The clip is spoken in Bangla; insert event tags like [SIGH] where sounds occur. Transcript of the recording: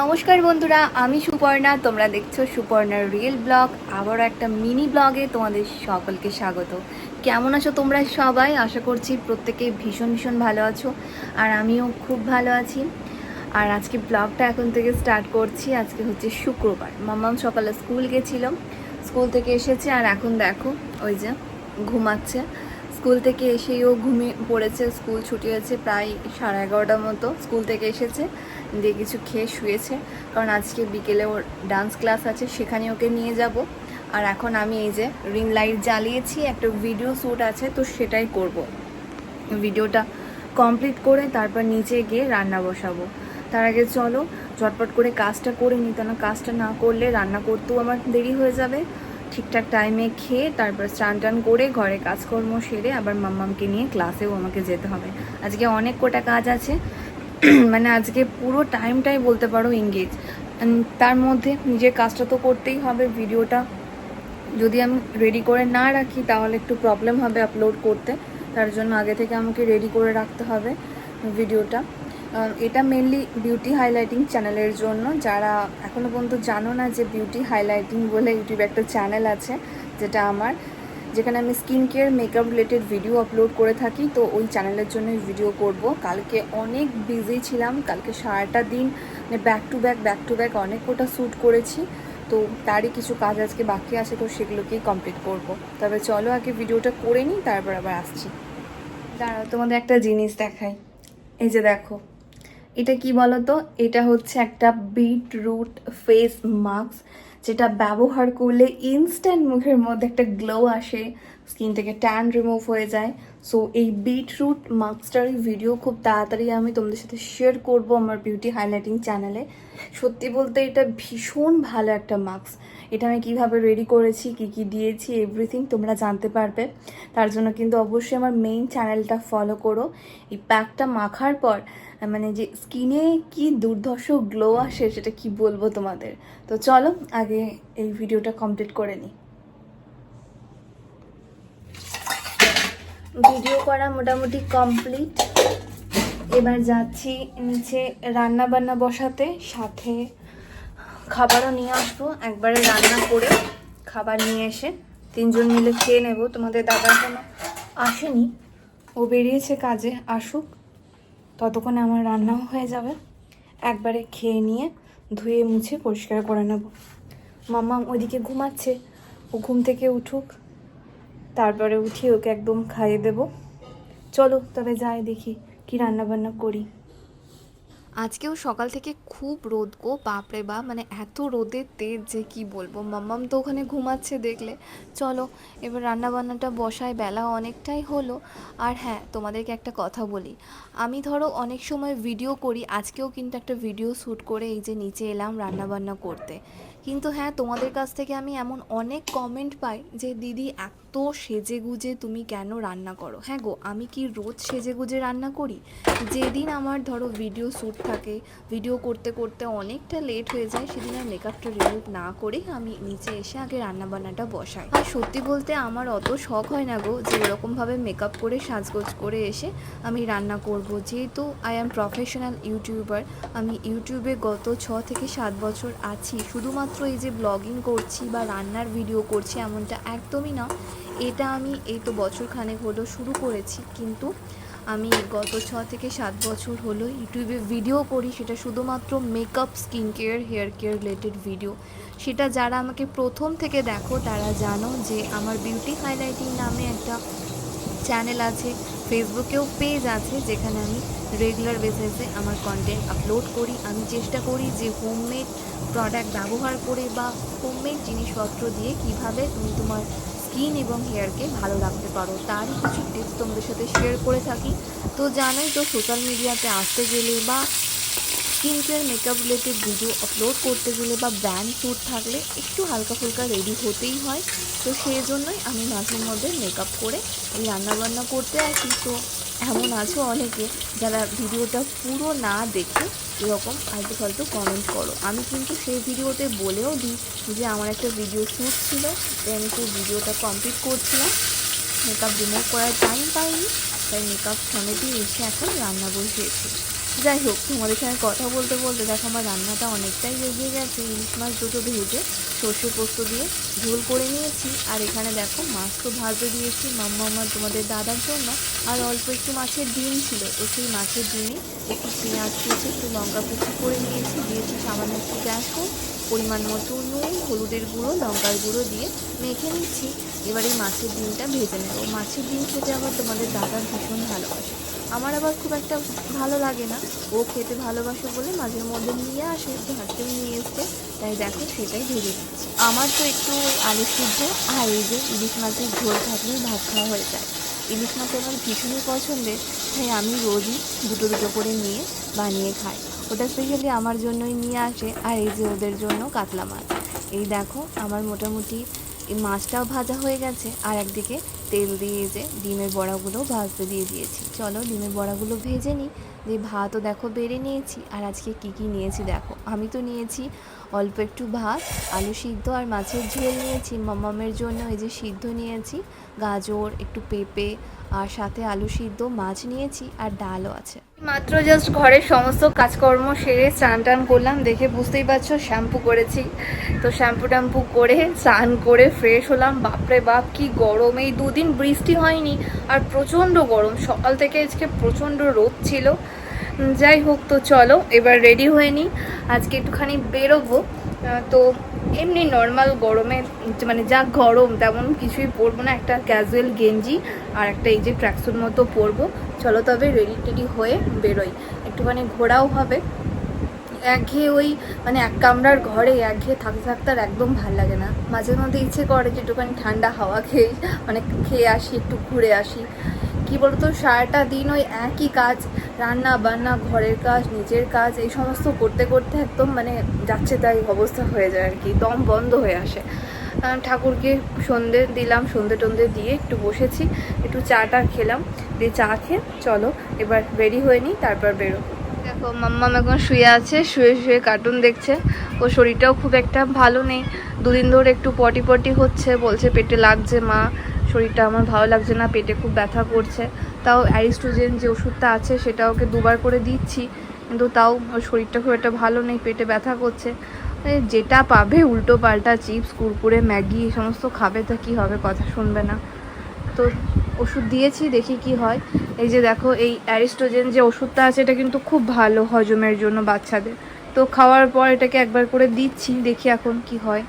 নমস্কার বন্ধুরা, আমি সুপর্ণা। তোমরা দেখছ সুপর্ণার রিয়েল ব্লগ আবারও একটা মিনি ব্লগে তোমাদের সকলকে স্বাগত। কেমন আছো তোমরা সবাই? আশা করছি প্রত্যেকে ভীষণ ভীষণ ভালো আছো, আর আমিও খুব ভালো আছি। আর আজকে ব্লগটা এখন থেকে স্টার্ট করছি। আজকে হচ্ছে শুক্রবার। মাম্মাম সকালে স্কুল গেছিল। স্কুল থেকে এসেছে, আর এখন দেখো, ওই যে ঘুমাচ্ছে। স্কুল থেকে এসেই ও ঘুমিয়ে পড়েছে। স্কুল ছুটি হয়েছে প্রায় সাড়ে এগারোটার মতো। স্কুল থেকে এসেছে। দিয়ে কিছু খেয়ে শুয়েছে। কারণ আজকে বিকেলে ওর ডান্স ক্লাস আছে, সেখানে ওকে নিয়ে যাব। আর এখন আমি এই যে রিং লাইট জ্বালিয়েছি, একটা ভিডিও শ্যুট আছে, তো সেটাই করব। ভিডিওটা কমপ্লিট করে তারপর নিচে গিয়ে রান্না বসাবো। তার আগে চলো, ঝটপট করে কাজটা করে নিই না কাজটা না করলে রান্না করতেও আমার দেরি হয়ে যাবে। ঠিকঠাক টাইমে খেয়ে তারপর স্নান টান করে ঘরে কাজকর্ম সেরে আবার মাম্মামকে নিয়ে ক্লাসেও আমাকে যেতে হবে। আজকে অনেক কোটা কাজ আছে [CLEARS THROAT] মানে আজকে পুরো টাইমটাই বলতে পারো এঙ্গেজ তার মধ্যে নিজের কাজটা তো করতেই হবে ভিডিওটা যদি আমি রেডি করে না রাখি, তাহলে একটু প্রবলেম হবে আপলোড করতে। তার জন্য আগে থেকে আমাকে রেডি করে রাখতে হবে ভিডিওটা এটা মেনলি বিউটি হাইলাইটিং চ্যানেলের জন্য। যারা এখনও পর্যন্ত জানো না যে বিউটি হাইলাইটিং বলে ইউটিউবে একটা চ্যানেল আছে, যেটা আমার। যেখানে আমি skin care makeup related video upload করে থাকি, তো ওই চ্যানেলের জন্য ভিডিও করব। কালকে অনেক বিজি ছিলাম, কালকে সারাটা দিন মানে back to back back to back অনেক কোটা শ্যুট করেছি। তো তারই কিছু কাজ আজকে বাকি আছে, তো সেগুলোকেই কমপ্লিট করব। তবে চলো আগে ভিডিওটা করে নিই, তারপর আবার আসছি। দাঁড়াও, তোমাদের একটা জিনিস দেখাই। এই যে দেখো এটা কি বলতো? এটা হচ্ছে একটা বিটরুট ফেস মাস্ক, যেটা ব্যবহার করলে ইনস্ট্যান্ট মুখের মধ্যে একটা গ্লো আসে স্কিন থেকে ট্যান রিমুভ হয়ে যায়। সো এই বিটরুট মাস্কটার ভিডিও খুব তাড়াতাড়ি আমি তোমাদের সাথে শেয়ার করব আমার বিউটি হাইলাইটিং চ্যানেলে সত্যি বলতে এটা ভীষণ ভালো একটা মাস্ক এটা আমি কীভাবে রেডি করেছি, কি কি দিয়েছি এভরিথিং তোমরা জানতে পারবে। তার জন্য কিন্তু অবশ্যই আমার মেইন চ্যানেলটা ফলো করো। এই প্যাকটা মাখার পর মানে যে স্কিনে কি দুর্ধর্ষ গ্লো আসে সেটা কি বলব তোমাদের? তো চলো, আগে এই ভিডিওটা কমপ্লিট করে নিই ভিডিও করা মোটামুটি কমপ্লিট এবার যাচ্ছি নিচে রান্না বান্না বসাতে, সাথে খাবারও নিয়ে আসব। একবারে রান্না করে খাবার নিয়ে এসে তিনজন মিলে খেয়ে নেব। তোমাদের দাদা এখনও আসেনি। ও বেরিয়েছে কাজে, আসুক। ততক্ষণে আমার রান্নাও হয়ে যাবে। একবারে খেয়ে নিয়ে ধুয়ে মুছে পরিষ্কার করে নেব। মাম্মা ওইদিকে ঘুমাচ্ছে। ও ঘুম থেকে উঠুক, তারপরে উঠিয়ে ওকে একদম খাইয়ে দেব। চলো তবে যাই দেখি কি রান্না বান্না করি। আজকেও সকাল থেকে খুব রোদ গো, বাপরে বা মানে এত রোদের তেজ যে কি বলব। মাম্মাম তো ওখানে ঘুমাচ্ছে দেখলে। চলো, এবার রান্নাবান্নাটা বসায়, বেলা অনেকটাই হলো। আর হ্যাঁ তোমাদেরকে একটা কথা বলি। আমি ধরো অনেক সময় ভিডিও করি, আজকেও কিন্তু একটা ভিডিও শ্যুট করে এই যে নিচে এলাম রান্নাবান্না করতে। কিন্তু হ্যাঁ তোমাদের কাছ থেকে আমি এমন অনেক কমেন্ট পাই যে, দিদি, এত সেজে গুজে তুমি কেন রান্না করো? হ্যাঁ গো, আমি কি রোজ সেজে গুজে রান্না করি? যেদিন আমার ধরো ভিডিও শ্যুট থাকে। ভিডিও করতে করতে অনেকটা লেট হয়ে যায়। সেদিন আর মেকআপটা রিমুভ না করে আমি নিচে এসে আগে রান্না বান্নাটা বসাই। আর সত্যি বলতে আমার অত শখ হয় না গো যে এরকমভাবে মেকআপ করে, সাজগোজ করে এসে আমি রান্না করব। যেহেতু আই অ্যাম প্রফেশনাল ইউটিউবার আমি ইউটিউবে গত ছ থেকে সাত বছর আছি। শুধুমাত্র এই যে ব্লগিং করছি বা রান্নার ভিডিও করছি এমনটা একদমই না। এটা আমি এই তো বছর খানেক হলো শুরু করেছি। কিন্তু আমি গত ছ থেকে সাত বছর হলো ইউটিউবে ভিডিও করি, সেটা শুধুমাত্র makeup skin care hair care related video সেটা যারা আমাকে প্রথম থেকে দেখো, তারা জানো যে আমার বিউটি হাইলাইটিং নামে একটা চ্যানেল আছে, ফেসবুকেও পেজ আছে, যেখানে আমি রেগুলার বেসিসে আমার কন্টেন্ট আপলোড করি। আমি চেষ্টা করি যে হোমমেড প্রোডাক্ট ব্যবহার করে বা হোমমেড জিনিসপত্র দিয়ে কীভাবে তুমি তোমার স্কিন এবং হেয়ারকে ভালো রাখতে পারো। তারই কিছু টিপস তোমাদের সাথে শেয়ার করে থাকি। তো জানোই তো সোশ্যাল মিডিয়াতে আসতে গেলে বা skin care makeup related video upload করতে গেলে বা ব্র্যান্ড শ্যুট থাকলে একটু হালকা ফুলকা রেডি হতেই হয়। তো সেই জন্যই আমি মাঝে মধ্যে মেকআপ করে রান্নাবান্না করতে আসি। তো এমন আছো অনেকে যারা ভিডিওটা পুরো না দেখে এরকম আলতু ফালতু কমেন্ট করো। আমি কিন্তু সেই ভিডিওতে বলেও দিই যে আমার একটা ভিডিও শ্যুট ছিল, তাই আমি সেই ভিডিওটা কমপ্লিট করছিলাম। মেকআপ রিমুভ করার টাইম পাইনি, তাই মেকআপ সমেতই এসে এখন রান্না বসিয়েছি। যাই হোক, তোমাদের সঙ্গে কথা বলতে বলতে দেখো আমার রান্নাটা অনেকটাই এগিয়ে গেছে, ইলিশ মাছ দুটো ভেজে সর্ষে পোস্ত দিয়ে ঝোল করে নিয়েছি। আর এখানে দেখো মাছ তো ভাজতে দিয়েছি মাম্মা আমার তোমাদের দাদার জন্য। আর অল্প একটু মাছের ডিম ছিল, তো সেই মাছের ডিমে একটু পেঁয়াজ কুচি, একটু লঙ্কা কুচি করে নিয়েছি। দিয়েছি সামান্য একটু বেসন পরিমাণ মতো নুন, হলুদের গুঁড়ো, লঙ্কার গুঁড়ো দিয়ে মেখে নিচ্ছি। এবার এই মাছের ডিমটা ভেজে নেব। মাছের ডিম খেতে আবার তোমাদের দাদার ভীষণ ভালোবাসে। আমার আবার খুব একটা ভালো লাগে না। ও খেতে ভালোবাসে বলে মাঝে মধ্যে নিয়ে আসে ভাতেও নিয়ে এসছে। তাই দেখো সেটাই দিচ্ছি আমার তো একটু আলু সিদ্ধ আর এই যে ইলিশ মাছের ঝোল থাকলেই ভাত খাওয়া হয়ে যায়। ইলিশ মাছ আমার ভীষণই পছন্দের, তাই আমি রোজই দুটো দুটো করে নিয়ে বানিয়ে খাই। ওটা স্পেশালি আমার জন্যই নিয়ে আসে আর এই যে ওদের জন্য কাতলা মাছ। এই দেখো আমার মোটামুটি এই মাছটাও ভাজা হয়ে গেছে আর একদিকে তেল দিয়ে যে ডিমের বড়াগুলো ভাজতে দিয়ে দিয়েছি। চলো ডিমের বড়াগুলো ভেজে নিই। দিয়ে ভাতও দেখো বেড়ে নিয়েছি। আর আজকে কি কি নিয়েছি দেখো। আমি তো নিয়েছি অল্প একটু ভাত, আলু সিদ্ধ আর মাছের ঝোল নিয়েছি। মামামের জন্য এই যে সিদ্ধ নিয়েছি, গাজর, একটু পেঁপে আর সাথে আলু সিদ্ধ, মাছ নিয়েছি আর ডালও আছে। মাত্র জাস্ট ঘরের সমস্ত কাজকর্ম সেরে স্নান টান করলাম। দেখে বুঝতেই পারছ, শ্যাম্পু করেছি। তো শ্যাম্পু ট্যাম্পু করে স্নান করে ফ্রেশ হলাম। বাপরে বাপ, কি গরম। এই দুদিন বৃষ্টি হয়নি আর প্রচণ্ড গরম। সকাল থেকে আজকে প্রচণ্ড রোদ ছিল। যাই হোক, তো চলো, এবার রেডি হয়ে নিই। আজকে একটুখানি বেরোবো। তো এমনি নর্মাল গরমে মানে যা গরম, তেমন কিছুই পরবো না। একটা ক্যাজুয়াল গেঞ্জি আর একটা এই যে ট্র্যাকসুট মতো পরবো। চলো তবে রেডি টেডি হয়ে বেরোই। একটুখানি ঘোরাও হবে। একঘেয়ে ওই মানে এক কামরার ঘরে একঘেয়ে থাকতে থাকতে আর একদম ভালো লাগে না। মাঝে মধ্যে ইচ্ছে করে যে একটুখানি ঠান্ডা হাওয়া খেয়ে মানে খেয়ে আসি, একটু ঘুরে আসি। কি বলতো, সারাটা দিন ওই একই কাজ, রান্না বান্না, ঘরের কাজ, নিজের কাজ, এই সমস্ত করতে করতে একদম মানে যাচ্ছে তাই অবস্থা হয়ে যায় আর কি দম বন্ধ হয়ে আসে। ঠাকুরকে সন্ধে দিলাম, সন্ধে টন্ধে দিয়ে একটু বসেছি, একটু চাটা খেলাম, দিয়ে চা খেয়ে চলো, এবার রেডি হয়ে নিই, তারপর বেরো দেখো, মাম্মাম এখন শুয়ে আছে, শুয়ে শুয়ে কার্টুন দেখছে ও শরীরটাও খুব একটা ভালো নেই, দুদিন ধরে একটু পটি পটি হচ্ছে, বলছে পেটে লাগছে মা শরীরটা আমার ভালো লাগছে না, পেটে খুব ব্যথা করছে। তাও অ্যারিস্টোজেন যে ওষুধটা আছে সেটা ওকে দুবার করে দিচ্ছি, কিন্তু তাও শরীরটা খুব একটা ভালো নেই, পেটে ব্যথা করছে। যেটা পাবে, উল্টো পাল্টা চিপস, কুরকুরে, ম্যাগি, এই সমস্ত খাবে তা কী হবে কথা শুনবে না। তো ওষুধ দিয়েছি, দেখি কি হয়। এই যে দেখো, এই অ্যারিস্টোজেন যে ওষুধটা আছে, এটা কিন্তু খুব ভালো হজমের জন্য বাচ্চাদের। তো খাওয়ার পর এটাকে একবার করে দিচ্ছি, দেখি এখন কি হয়।